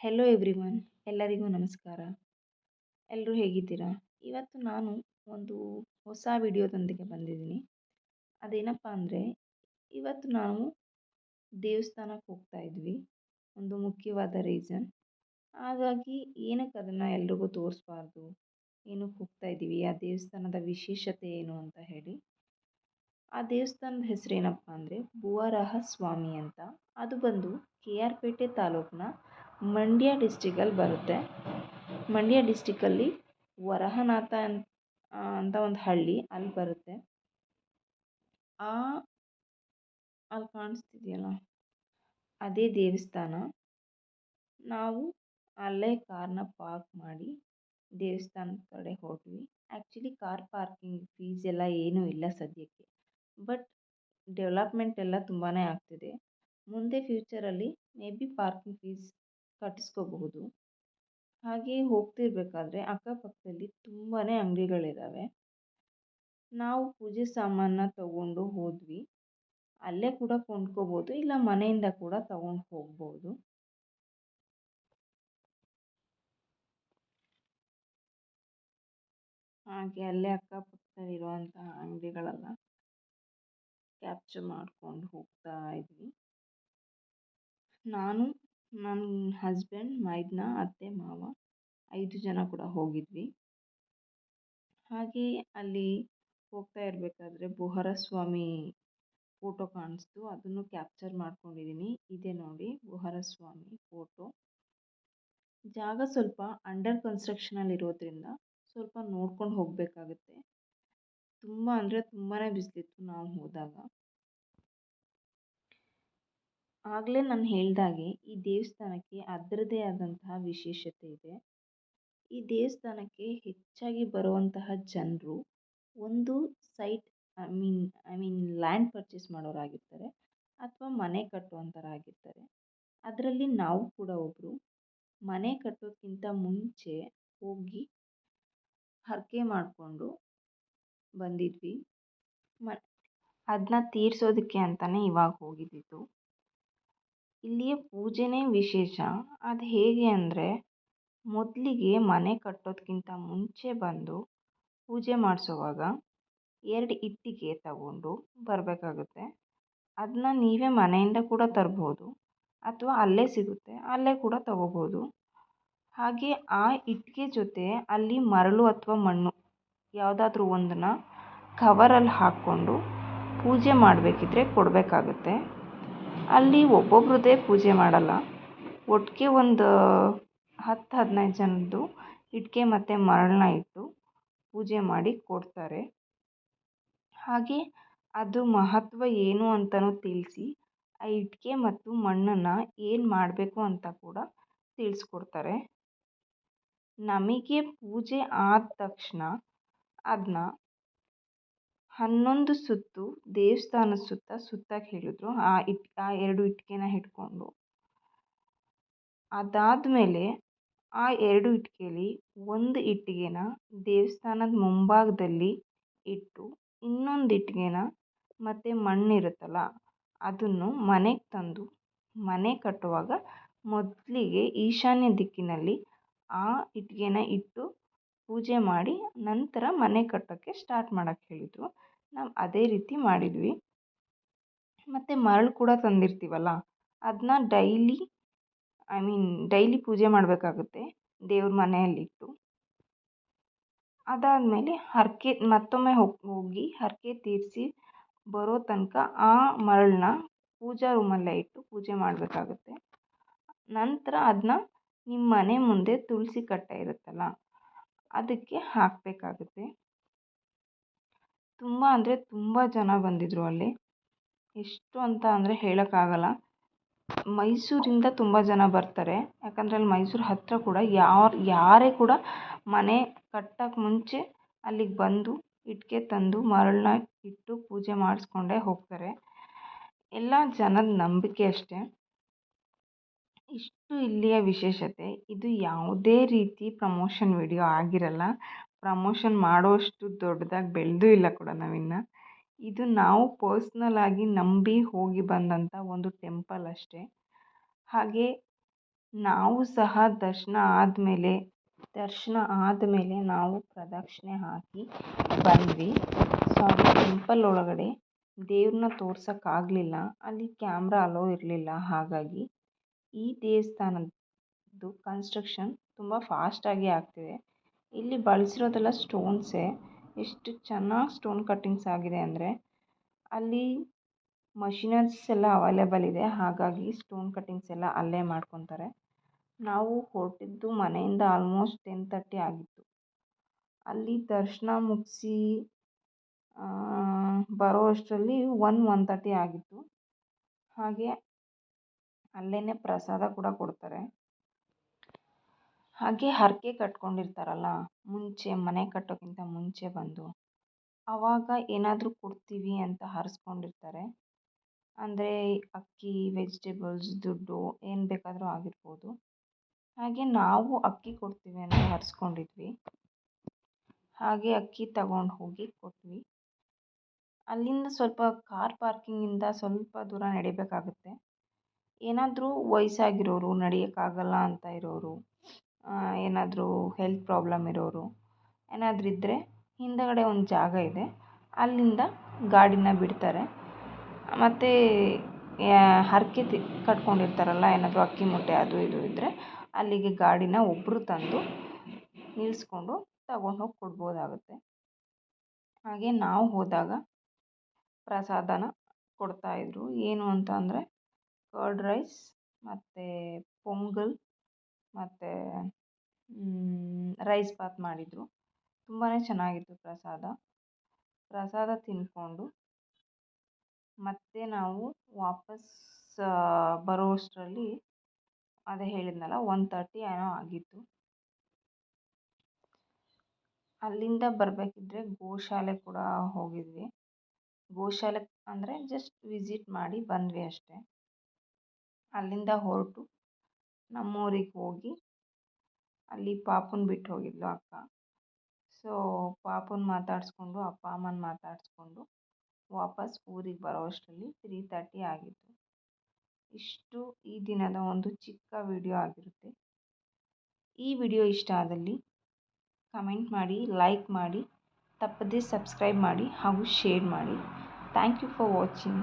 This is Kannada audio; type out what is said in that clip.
ಹೆಲೋ ಎವ್ರಿವನ್ ಎಲ್ಲರಿಗೂ ನಮಸ್ಕಾರ. ಎಲ್ಲರೂ ಹೇಗಿದ್ದೀರಾ? ಇವತ್ತು ನಾನು ಒಂದು ಹೊಸ ವಿಡಿಯೋದೊಂದಿಗೆ ಬಂದಿದ್ದೀನಿ. ಅದೇನಪ್ಪ ಅಂದರೆ, ಇವತ್ತು ನಾವು ದೇವಸ್ಥಾನಕ್ಕೆ ಹೋಗ್ತಾ ಇದ್ವಿ, ಒಂದು ಮುಖ್ಯವಾದ ರೀಸನ್ ಹಾಗಾಗಿ ಏನಕ್ಕೆ ಅದನ್ನು ಎಲ್ರಿಗೂ ತೋರಿಸ್ಬಾರ್ದು? ಏನಕ್ಕೆ ಹೋಗ್ತಾ ಇದ್ದೀವಿ? ಆ ದೇವಸ್ಥಾನದ ವಿಶೇಷತೆ ಏನು ಅಂತ ಹೇಳಿ. ಆ ದೇವಸ್ಥಾನದ ಹೆಸರೇನಪ್ಪ ಅಂದರೆ ಭುವರಾಹ ಸ್ವಾಮಿ ಅಂತ. ಅದು ಬಂದು ಕೆ ಆರ್ ಪೇಟೆ ತಾಲೂಕಿನ ಮಂಡ್ಯ ಡಿಸ್ಟಿಕಲ್ಲಿ ಬರುತ್ತೆ. ಮಂಡ್ಯ ಡಿಸ್ಟಿಕಲ್ಲಿ ವರಹನಾಥ ಅಂತ ಒಂದು ಹಳ್ಳಿ ಅಲ್ಲಿ ಬರುತ್ತೆ. ಆ, ಅಲ್ಲಿ ಕಾಣಿಸ್ತಿದೆಯಲ್ಲ? ಅದೇ ದೇವಸ್ಥಾನ. ನಾವು ಅಲ್ಲೇ ಕಾರ್ನ ಪಾರ್ಕ್ ಮಾಡಿ ದೇವಸ್ಥಾನದ ಕಡೆ ಹೋದ್ವಿ. ಆ್ಯಕ್ಚುಲಿ ಕಾರ್ ಪಾರ್ಕಿಂಗ್ ಫೀಸ್ ಎಲ್ಲ ಏನೂ ಇಲ್ಲ ಸದ್ಯಕ್ಕೆ. ಬಟ್ ಡೆವಲಪ್ಮೆಂಟ್ ಎಲ್ಲ ತುಂಬಾ ಆಗ್ತಿದೆ. ಮುಂದೆ ಫ್ಯೂಚರಲ್ಲಿ ಮೇ ಬಿ ಪಾರ್ಕಿಂಗ್ ಫೀಸ್ ಕಟ್ಟಿಸ್ಕೋಬಹುದು. ಹಾಗೆ ಹೋಗ್ತಿರ್ಬೇಕಾದ್ರೆ ಅಕ್ಕಪಕ್ಕದಲ್ಲಿ ತುಂಬಾ ಅಂಗಡಿಗಳಿದ್ದಾವೆ ನಾವು ಪೂಜೆ ಸಾಮಾನನ್ನ ತಗೊಂಡು ಹೋದ್ವಿ. ಅಲ್ಲೇ ಕೂಡ ಕೊಂಡ್ಕೋಬೋದು ಇಲ್ಲ ಮನೆಯಿಂದ ಕೂಡ ತಗೊಂಡು ಹೋಗ್ಬೋದು ಹಾಗೆ ಅಲ್ಲೇ ಅಕ್ಕಪಕ್ಕದಲ್ಲಿರುವಂತಹ ಅಂಗಡಿಗಳೆಲ್ಲ ಕ್ಯಾಪ್ಚರ್ ಮಾಡ್ಕೊಂಡು ಹೋಗ್ತಾ ಇದ್ವಿ. ನಾನು ನನ್ನ ಹಸ್ಬೆಂಡ್ ಮೈದುನ, ಅತ್ತೆ, ಮಾವ ಐದು ಜನ ಕೂಡ ಹೋಗಿದ್ವಿ. ಹಾಗೆ ಅಲ್ಲಿ ಹೋಗ್ತಾ ಇರಬೇಕಾದ್ರೆ ಬುಹರ ಸ್ವಾಮಿ ಫೋಟೋ ಕಾಣಿಸ್ತು. ಅದನ್ನು ಕ್ಯಾಪ್ಚರ್ ಮಾಡ್ಕೊಂಡಿದ್ದೀನಿ ಇದೆ ನೋಡಿ ಬುಹರ ಸ್ವಾಮಿ ಫೋಟೋ ಜಾಗ ಸ್ವಲ್ಪ ಅಂಡರ್ ಕನ್ಸ್ಟ್ರಕ್ಷನಲ್ಲಿ ಇರೋದ್ರಿಂದ ಸ್ವಲ್ಪ ನೋಡ್ಕೊಂಡು ಹೋಗಬೇಕಾಗುತ್ತೆ. ತುಂಬ ಅಂದರೆ ತುಂಬಾ ಬಿಸಿಲಿತ್ತು ನಾವು ಹೋದಾಗ. ಆಗಲೇ ನಾನು ಹೇಳ್ದಾಗೆ ಈ ದೇವಸ್ಥಾನಕ್ಕೆ ಅದರದ್ದೇ ಆದಂತಹ ವಿಶೇಷತೆ ಇದೆ. ಈ ದೇವಸ್ಥಾನಕ್ಕೆ ಹೆಚ್ಚಾಗಿ ಬರುವಂತಹ ಜನರು ಒಂದು site, I mean I mean land purchase ಮಾಡೋರಾಗಿರ್ತಾರೆ ಅಥವಾ ಮನೆ ಕಟ್ಟುವಂಥವರಾಗಿರ್ತಾರೆ ಅದರಲ್ಲಿ ನಾವು ಕೂಡ ಒಬ್ಬರು ಮನೆ ಕಟ್ಟೋಕ್ಕಿಂತ ಮುಂಚೆ ಹೋಗಿ ಹರಕೆ ಮಾಡಿಕೊಂಡು ಬಂದಿದ್ವಿ. ಮ ಅದನ್ನ ತೀರಿಸೋದಕ್ಕೆ ಅಂತಲೇ ಇವಾಗ ಹೋಗಿದ್ದಿದ್ದು ಇಲ್ಲಿಯ ಪೂಜೆನೇ ವಿಶೇಷ. ಅದು ಹೇಗೆ ಅಂದರೆ, ಮೊದಲಿಗೆ ಮನೆ ಕಟ್ಟೋದಕ್ಕಿಂತ ಮುಂಚೆ ಬಂದು ಪೂಜೆ ಮಾಡಿಸೋವಾಗ ಎರಡು ಇಟ್ಟಿಗೆ ತಗೊಂಡು ಬರಬೇಕಾಗುತ್ತೆ. ಅದನ್ನ ನೀವೇ ಮನೆಯಿಂದ ಕೂಡ ತರ್ಬೋದು, ಅಥವಾ ಅಲ್ಲೇ ಸಿಗುತ್ತೆ, ಅಲ್ಲೇ ಕೂಡ ತಗೋಬೋದು. ಹಾಗೆ ಆ ಇಟ್ಟಿಗೆ ಜೊತೆ ಅಲ್ಲಿ ಮರಳು ಅಥವಾ ಮಣ್ಣು ಯಾವುದಾದ್ರೂ ಒಂದನ್ನು ಕವರಲ್ಲಿ ಹಾಕ್ಕೊಂಡು ಪೂಜೆ ಮಾಡಬೇಕಿದ್ರೆ ಕೊಡಬೇಕಾಗುತ್ತೆ. ಅಲ್ಲಿ ಒಬ್ಬೊಬ್ರದ್ದೇ ಪೂಜೆ ಮಾಡಲ್ಲ. ಒಟ್ಟಿಗೆ ಒಂದು ಹತ್ತು ಹದಿನೈದು ಜನದ್ದು ಇಟ್ಟಿಗೆ ಮತ್ತು ಮರಳನ್ನ ಇಟ್ಟು ಪೂಜೆ ಮಾಡಿ ಕೊಡ್ತಾರೆ. ಹಾಗೆ ಅದು ಮಹತ್ವ ಏನು ಅಂತಲೂ ತಿಳಿಸಿ, ಆ ಇಟ್ಟಿಗೆ ಮತ್ತು ಮಣ್ಣನ್ನು ಏನು ಮಾಡಬೇಕು ಅಂತ ಕೂಡ ತಿಳಿಸ್ಕೊಡ್ತಾರೆ. ನಮಗೆ ಪೂಜೆ ಆದ ತಕ್ಷಣ ಅದನ್ನ ಹನ್ನೊಂದು ಸುತ್ತು ದೇವಸ್ಥಾನದ ಸುತ್ತ ಸುತ್ತಕ್ಕೆ ಹೇಳಿದ್ರು. ಆ ಇಟ್, ಆ ಎರಡು ಇಟ್ಟಿಗೆನ ಹಿಡ್ಕೊಂಡು. ಅದಾದಮೇಲೆ ಆ ಎರಡು ಇಟ್ಟಿಗೆಲಿ ಒಂದು ಇಟ್ಟಿಗೆನ ದೇವಸ್ಥಾನದ ಮುಂಭಾಗದಲ್ಲಿ ಇಟ್ಟು ಇನ್ನೊಂದು ಇಟ್ಟಿಗೆನ ಮತ್ತು ಮಣ್ಣಿರುತ್ತಲ್ಲ, ಅದನ್ನು ಮನೆಗೆ ತಂದು ಮನೆ ಕಟ್ಟುವಾಗ ಮೊದಲಿಗೆ ಈಶಾನ್ಯ ದಿಕ್ಕಿನಲ್ಲಿ ಆ ಇಟ್ಟಿಗೆನ ಇಟ್ಟು ಪೂಜೆ ಮಾಡಿ ನಂತರ ಮನೆ ಕಟ್ಟೋಕ್ಕೆ ಸ್ಟಾರ್ಟ್ ಮಾಡೋಕ್ಕೆ ಹೇಳಿದರು. ನಾವು ಅದೇ ರೀತಿ ಮಾಡಿದ್ವಿ. ಮತ್ತು ಮರಳು ಕೂಡ ತಂದಿರ್ತೀವಲ್ಲ ಅದನ್ನ ಡೈಲಿ ಐ ಮೀನ್ ಡೈಲಿ ಪೂಜೆ ಮಾಡಬೇಕಾಗುತ್ತೆ ದೇವ್ರ ಮನೆಯಲ್ಲಿಟ್ಟು. ಅದಾದಮೇಲೆ ಹರಕೆ, ಮತ್ತೊಮ್ಮೆ ಹೋಗಿ ಹರಕೆ ತೀರಿಸಿ ಬರೋ ತನಕ ಆ ಮರಳನ್ನ ಪೂಜಾ ರೂಮಲ್ಲೇ ಇಟ್ಟು ಪೂಜೆ ಮಾಡಬೇಕಾಗುತ್ತೆ. ನಂತರ ಅದನ್ನ ನಿಮ್ಮ ಮನೆ ಮುಂದೆ ತುಳಸಿ ಕಟ್ಟೆ ಇರುತ್ತಲ್ಲ ಅದಕ್ಕೆ ಹಾಕಬೇಕಾಗುತ್ತೆ. ತುಂಬ ಅಂದರೆ ತುಂಬ ಜನ ಬಂದಿದ್ದರು ಅಲ್ಲಿ. ಎಷ್ಟು ಅಂತ ಅಂದರೆ ಹೇಳೋಕ್ಕಾಗಲ್ಲ. ಮೈಸೂರಿಂದ ತುಂಬ ಜನ ಬರ್ತಾರೆ. ಯಾಕಂದರೆ ಅಲ್ಲಿ ಮೈಸೂರು ಹತ್ತಿರ ಕೂಡ ಯಾರು, ಯಾರೇ ಕೂಡ ಮನೆ ಕಟ್ಟೋಕ್ಕೆ ಮುಂಚೆ ಅಲ್ಲಿಗೆ ಬಂದು ಇಟ್ಟಿಗೆ ತಂದು ಮರಳನ್ನ ಇಟ್ಟು ಪೂಜೆ ಮಾಡಿಸ್ಕೊಂಡೇ ಹೋಗ್ತಾರೆ. ಎಲ್ಲ ಜನದ ನಂಬಿಕೆ ಅಷ್ಟೇ. ಇಷ್ಟು ಇಲ್ಲಿಯ ವಿಶೇಷತೆ, ಇದು ಯಾವುದೇ ರೀತಿ ಪ್ರಮೋಷನ್ ವಿಡಿಯೋ ಆಗಿರಲ್ಲ. ಪ್ರಮೋಷನ್ ಮಾಡೋಷ್ಟು ದೊಡ್ಡದಾಗಿ ಬೆಳೆದೂ ಇಲ್ಲ ಕೂಡ ನಾವಿನ್ನು. ಇದು ನಾವು ಪರ್ಸ್ನಲ್ ಆಗಿ ನಂಬಿ ಹೋಗಿ ಬಂದಂಥ ಒಂದು ಟೆಂಪಲ್ ಅಷ್ಟೇ. ಹಾಗೆ ನಾವು ಸಹ ದರ್ಶನ ಆದಮೇಲೆ ದರ್ಶನ ಆದಮೇಲೆ ನಾವು ಪ್ರದಕ್ಷಿಣೆ ಹಾಕಿ ಬಂದ್ವಿ. ಸೊ ಟೆಂಪಲ್ ಒಳಗಡೆ ದೇವ್ರನ್ನ ತೋರ್ಸೋಕ್ಕಾಗ್ಲಿಲ್ಲ. ಅಲ್ಲಿ ಕ್ಯಾಮ್ರಾ ಅಲೋ ಇರಲಿಲ್ಲ ಹಾಗಾಗಿ. ಈ ದೇವಸ್ಥಾನದ್ದು ಕನ್ಸ್ಟ್ರಕ್ಷನ್ ತುಂಬ ಫಾಸ್ಟಾಗಿ ಆಗ್ತಿದೆ. ಇಲ್ಲಿ ಬಳಸಿರೋದೆಲ್ಲ ಸ್ಟೋನ್ಸೇ ಎಷ್ಟು ಚೆನ್ನಾಗಿ ಸ್ಟೋನ್ ಕಟ್ಟಿಂಗ್ಸ್ ಆಗಿದೆ ಅಂದರೆ ಅಲ್ಲಿ ಮಷಿನರೀಸ್ ಎಲ್ಲ ಅವೈಲೇಬಲ್ ಇದೆ. ಹಾಗಾಗಿ ಸ್ಟೋನ್ ಕಟ್ಟಿಂಗ್ಸ್ ಎಲ್ಲ ಅಲ್ಲೇ ಮಾಡ್ಕೊತಾರೆ. ನಾವು ಹೊರಟಿದ್ದು ಮನೆಯಿಂದ ಆಲ್ಮೋಸ್ಟ್ ಟೆನ್ ತರ್ಟಿ ಆಗಿತ್ತು. ಅಲ್ಲಿ ದರ್ಶನ ಮುಗಿಸಿ ಬರೋ ಅಷ್ಟರಲ್ಲಿ ಒನ್ ಒನ್ ತರ್ಟಿ ಆಗಿತ್ತು. ಹಾಗೆ ಅಲ್ಲೇ ಪ್ರಸಾದ ಕೂಡ ಕೊಡ್ತಾರೆ. ಹಾಗೆ ಹರಕೆ ಕಟ್ಕೊಂಡಿರ್ತಾರಲ್ಲ, ಮುಂಚೆ ಮನೆ ಕಟ್ಟೋಕ್ಕಿಂತ ಮುಂಚೆ ಬಂದು ಆವಾಗ ಏನಾದರೂ ಕೊಡ್ತೀವಿ ಅಂತ ಹರಿಸ್ಕೊಂಡಿರ್ತಾರೆ. ಅಂದರೆ ಅಕ್ಕಿ ವೆಜಿಟೇಬಲ್ಸ್ ದುಡ್ಡು ಏನು ಬೇಕಾದರೂ ಆಗಿರ್ಬೋದು. ಹಾಗೆ ನಾವು ಅಕ್ಕಿ ಕೊಡ್ತೀವಿ ಅಂತ ಹರಿಸ್ಕೊಂಡಿದ್ವಿ. ಹಾಗೆ ಅಕ್ಕಿ ತಗೊಂಡು ಹೋಗಿ ಕೊಟ್ವಿ. ಅಲ್ಲಿಂದ ಸ್ವಲ್ಪ ಕಾರ್ ಪಾರ್ಕಿಂಗಿಂದ ಸ್ವಲ್ಪ ದೂರ ನಡಿಬೇಕಾಗುತ್ತೆ. ಏನಾದರೂ ವಯಸ್ಸಾಗಿರೋರು, ನಡೆಯೋಕ್ಕಾಗಲ್ಲ ಅಂತ ಇರೋರು ಏನಾದರೂ ಹೆಲ್ತ್ ಪ್ರಾಬ್ಲಮ್ ಇರೋರು, ಏನಾದರೂ ಇದ್ದರೆ ಹಿಂದುಗಡೆ ಒಂದು ಜಾಗ ಇದೆ. ಅಲ್ಲಿಂದ ಗಾಡಿನ ಬಿಡ್ತಾರೆ. ಮತ್ತು ಹರಕೆ ತಿ, ಕಟ್ಕೊಂಡಿರ್ತಾರಲ್ಲ, ಏನಾದರೂ ಅಕ್ಕಿ ಮೂಟೆ ಅದು ಇದು ಇದ್ದರೆ ಅಲ್ಲಿಗೆ ಗಾಡಿನ ಒಬ್ಬರು ತಂದು ನಿಲ್ಲಿಸ್ಕೊಂಡು ತಗೊಂಡು ಹೋಗಿ ಕೊಡ್ಬೋದಾಗುತ್ತೆ. ಹಾಗೆ ನಾವು ಹೋದಾಗ ಪ್ರಸಾದನ ಕೊಡ್ತಾಯಿದ್ರು ಏನು ಅಂತ ಅಂದರೆ ಕರ್ಡ್ ರೈಸ್ ಮತ್ತು ಪೊಂಗಲ್, ಮತ್ತು ರೈಸ್ ಬಾತ್ ಮಾಡಿದರು. ತುಂಬಾ ಚೆನ್ನಾಗಿತ್ತು ಪ್ರಸಾದ. ಪ್ರಸಾದ ತಿಂದ್ಕೊಂಡು ಮತ್ತೆ ನಾವು ವಾಪಸ್ ಬರೋಷ್ಟರಲ್ಲಿ ಅದೇ ಹೇಳಿದ್ನಲ್ಲ ಒನ್ ತರ್ಟಿ ಏನೋ ಆಗಿತ್ತು. ಅಲ್ಲಿಂದ ಬರಬೇಕಿದ್ರೆ ಗೋಶಾಲೆ ಕೂಡ ಹೋಗಿದ್ವಿ. ಗೋಶಾಲೆ ಅಂದರೆ ಜಸ್ಟ್ ವಿಸಿಟ್ ಮಾಡಿ ಬಂದ್ವಿ ಅಷ್ಟೇ. ಅಲ್ಲಿಂದ ಹೊರಟು. ನಮ್ಮೂರಿಗೆ ಹೋಗಿ ಅಲ್ಲಿ ಪಾಪುನ ಬಿಟ್ಟು ಹೋಗಿದ್ಲು ಅಕ್ಕ. ಸೊ ಪಾಪುನ ಮಾತಾಡಿಸ್ಕೊಂಡು, ಅಪ್ಪ ಅಮ್ಮನ ಮಾತಾಡಿಸ್ಕೊಂಡು ವಾಪಸ್ ಊರಿಗೆ ಬರೋ ಅಷ್ಟರಲ್ಲಿ ತ್ರೀ ತರ್ಟಿ ಆಗಿತ್ತು. ಇಷ್ಟು ಈ ದಿನದ ಒಂದು ಚಿಕ್ಕ ವಿಡಿಯೋ ಆಗಿರುತ್ತೆ. ಈ ವಿಡಿಯೋ ಇಷ್ಟ ಆದಲ್ಲಿ ಕಮೆಂಟ್ ಮಾಡಿ ಲೈಕ್ ಮಾಡಿ, ತಪ್ಪದೇ ಸಬ್ಸ್ಕ್ರೈಬ್ ಮಾಡಿ ಹಾಗೂ ಶೇರ್ ಮಾಡಿ. Thank you for watching